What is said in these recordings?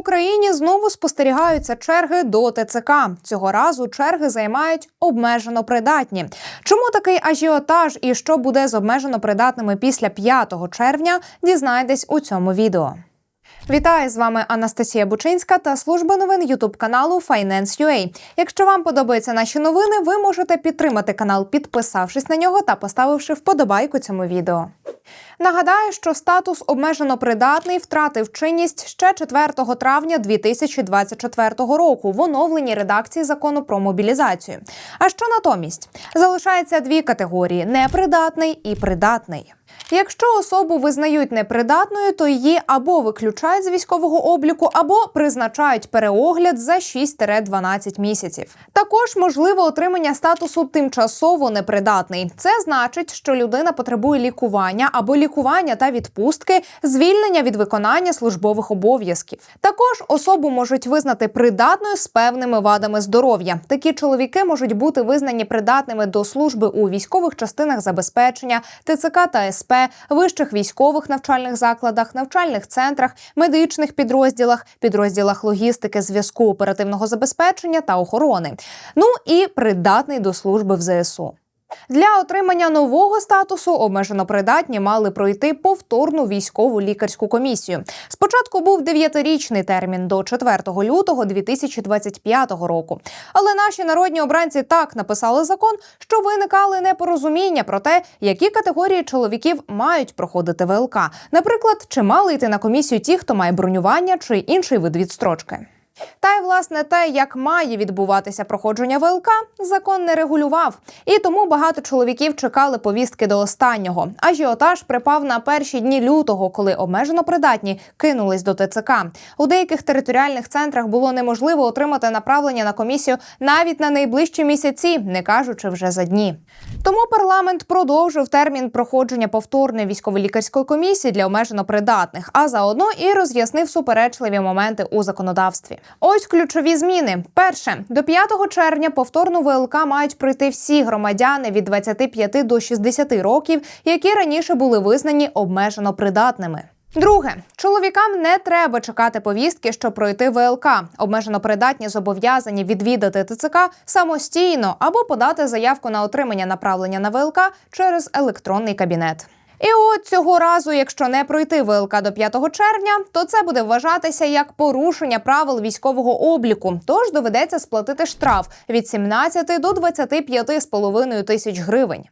Україні знову спостерігаються черги до ТЦК. Цього разу черги займають обмежено придатні. Чому такий ажіотаж і що буде з обмежено придатними після 5 червня? Дізнаєтесь у цьому відео. Вітаю з вами Анастасія Бучинська та служба новин Ютуб каналу Finance.ua. Якщо вам подобаються наші новини, ви можете підтримати канал, підписавшись на нього та поставивши вподобайку цьому відео. Нагадаю, що статус обмежено придатний втратив чинність ще 4 травня 2024 року в оновленій редакції закону про мобілізацію. А що натомість залишається дві категорії: непридатний і придатний. Якщо особу визнають непридатною, то її або виключають з військового обліку, або призначають переогляд за 6-12 місяців. Також можливо отримання статусу тимчасово непридатний. Це значить, що людина потребує лікування або лікування та відпустки, звільнення від виконання службових обов'язків. Також особу можуть визнати придатною з певними вадами здоров'я. Такі чоловіки можуть бути визнані придатними до служби у військових частинах забезпечення, ТЦК та СП, вищих військових навчальних закладах, навчальних центрах, медичних підрозділах, підрозділах логістики, зв'язку оперативного забезпечення та охорони. Ну і придатний до служби в ЗСУ. Для отримання нового статусу обмежено придатні мали пройти повторну військову лікарську комісію. Спочатку був дев'ятирічний термін до 4 лютого 2025 року. Але наші народні обранці так написали закон, що виникали непорозуміння про те, які категорії чоловіків мають проходити ВЛК. Наприклад, чи мали йти на комісію ті, хто має бронювання чи інший вид відстрочки. Та й власне те, як має відбуватися проходження ВЛК, закон не регулював, і тому багато чоловіків чекали повістки до останнього. Ажіотаж припав на перші дні лютого, коли обмежено придатні кинулись до ТЦК. У деяких територіальних центрах було неможливо отримати направлення на комісію навіть на найближчі місяці, не кажучи вже за дні. Тому парламент продовжив термін проходження повторної військово-лікарської комісії для обмежено придатних, а заодно і роз'яснив суперечливі моменти у законодавстві. Ось ключові зміни. Перше до 5 червня повторну ВЛК мають пройти всі громадяни від 25 до 60 років, які раніше були визнані обмежено придатними. Друге, чоловікам не треба чекати повістки, щоб пройти ВЛК. Обмежено придатні зобов'язані відвідати ТЦК самостійно або подати заявку на отримання направлення на ВЛК через електронний кабінет. І от цього разу, якщо не пройти ВЛК до 5 червня, то це буде вважатися як порушення правил військового обліку. Тож доведеться сплатити штраф від 17 до 25,5 тисяч гривень.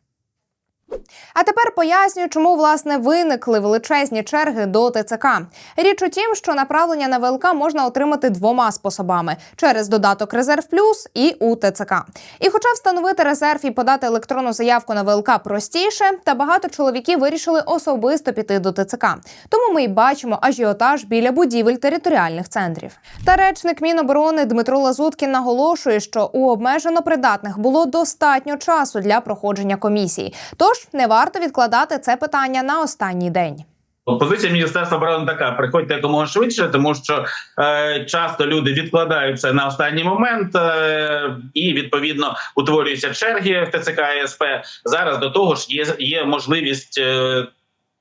А тепер пояснюю, чому власне виникли величезні черги до ТЦК. Річ у тім, що направлення на ВЛК можна отримати двома способами: через додаток Резерв Плюс і у ТЦК. І, хоча встановити резерв і подати електронну заявку на ВЛК простіше, та багато чоловіків вирішили особисто піти до ТЦК. Тому ми й бачимо ажіотаж біля будівель територіальних центрів. Та речник Міноборони Дмитро Лазуткін наголошує, що у обмежено придатних було достатньо часу для проходження комісії. Тож не варто відкладати це питання на останній день. Позиція міністерства оборони така: приходьте якомога швидше, тому що е, часто люди відкладаються на останній момент, е, і відповідно утворюються черги в ТЦК СП. Зараз до того ж є, є можливість. Е,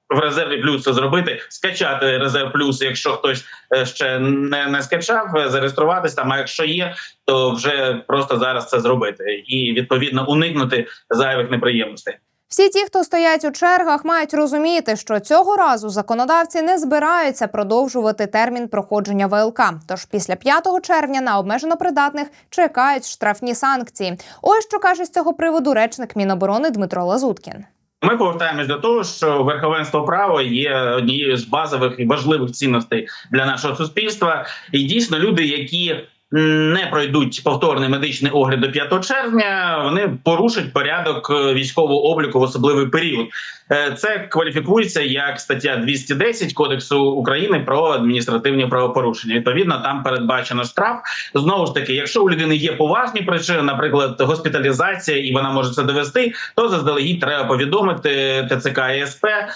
в резерві плюс це зробити, скачати резерв плюс, якщо хтось е, ще не не скачав, е, зареєструватись там. А якщо є, то вже просто зараз це зробити і відповідно уникнути зайвих неприємностей. Всі ті, хто стоять у чергах, мають розуміти, що цього разу законодавці не збираються продовжувати термін проходження ВЛК. Тож після 5 червня на обмежено придатних чекають штрафні санкції. Ось що каже з цього приводу речник Міноборони Дмитро Лазуткін. Ми повертаємось до того, що верховенство права є однією з базових і важливих цінностей для нашого суспільства, і дійсно люди, які не пройдуть повторний медичний огляд до 5 червня, вони порушать порядок військового обліку в особливий період. Е, це кваліфікується як стаття 210 кодексу України про адміністративні правопорушення. Відповідно, там передбачено штраф. Знову ж таки, якщо у людини є поважні причини, наприклад, госпіталізація, і вона може це довести, то заздалегідь треба повідомити ТЦК і СП е,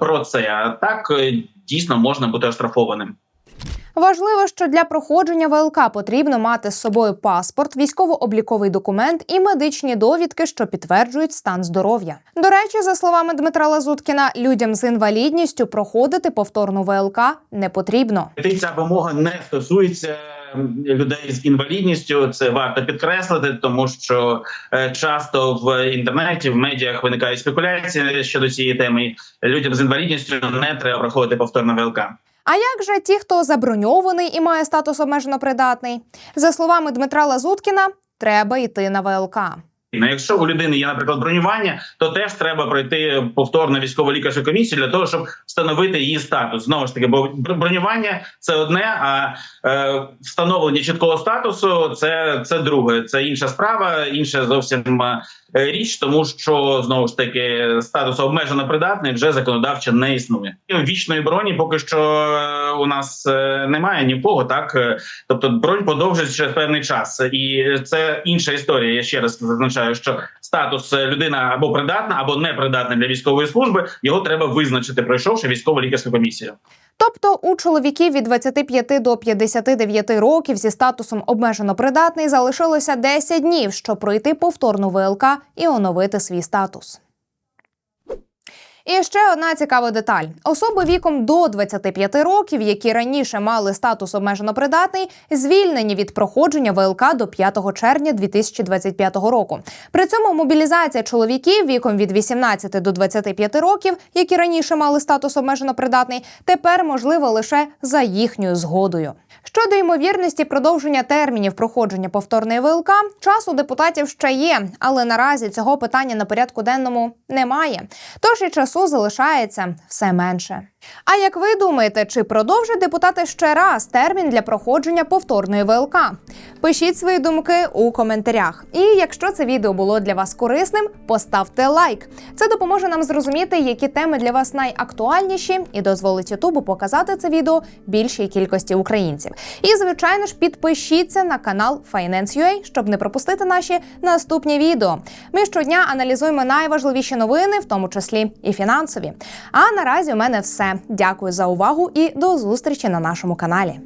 про це. А так е, дійсно можна бути оштрафованим. Важливо, що для проходження ВЛК потрібно мати з собою паспорт, військово-обліковий документ і медичні довідки, що підтверджують стан здоров'я. До речі, за словами Дмитра Лазуткіна, людям з інвалідністю проходити повторну ВЛК не потрібно. Ця вимога не стосується людей з інвалідністю. Це варто підкреслити, тому що е, часто в інтернеті в медіах виникають спекуляції щодо цієї теми. Людям з інвалідністю не треба проходити повторно ВЛК. А як же ті, хто заброньований і має статус обмежено придатний? За словами Дмитра Лазуткіна, треба йти на ВЛК. Ну, якщо у людини є, наприклад, бронювання, то теж треба пройти повторно військово лікарську комісію для того, щоб встановити її статус. Знову ж таки, бо бронювання це одне, а е, встановлення чіткого статусу це, це друге. Це інша справа, інша зовсім е, річ, тому що знову ж таки статус обмежено придатний вже законодавчо не існує. Вічної броні поки що е, у нас е, немає ні в кого, так тобто бронь подовжується через певний час, і це інша історія. Я ще раз зазначаю, що статус е, людина або придатна, або непридатна для військової служби. Його треба визначити, пройшовши військово лікарську комісію. Тобто у чоловіків від 25 до 59 років зі статусом обмежено придатний залишилося 10 днів, щоб пройти повторну ВЛК і оновити свій статус. І ще одна цікава деталь: особи віком до 25 років, які раніше мали статус обмежено придатний, звільнені від проходження ВЛК до 5 червня 2025 року. При цьому мобілізація чоловіків віком від 18 до 25 років, які раніше мали статус обмежено придатний, тепер можлива лише за їхньою згодою. Щодо ймовірності продовження термінів проходження повторної ВЛК, час у депутатів ще є, але наразі цього питання на порядку денному немає. Тож і часу залишається все менше. А як ви думаєте, чи продовжать депутати ще раз термін для проходження повторної ВЛК? Пишіть свої думки у коментарях. І якщо це відео було для вас корисним, поставте лайк. Це допоможе нам зрозуміти, які теми для вас найактуальніші, і дозволить Ютубу показати це відео більшій кількості українців. І звичайно ж підпишіться на канал Finance.ua, щоб не пропустити наші наступні відео. Ми щодня аналізуємо найважливіші новини, в тому числі і фінансові. А наразі у мене все. Дякую за увагу і до зустрічі на нашому каналі.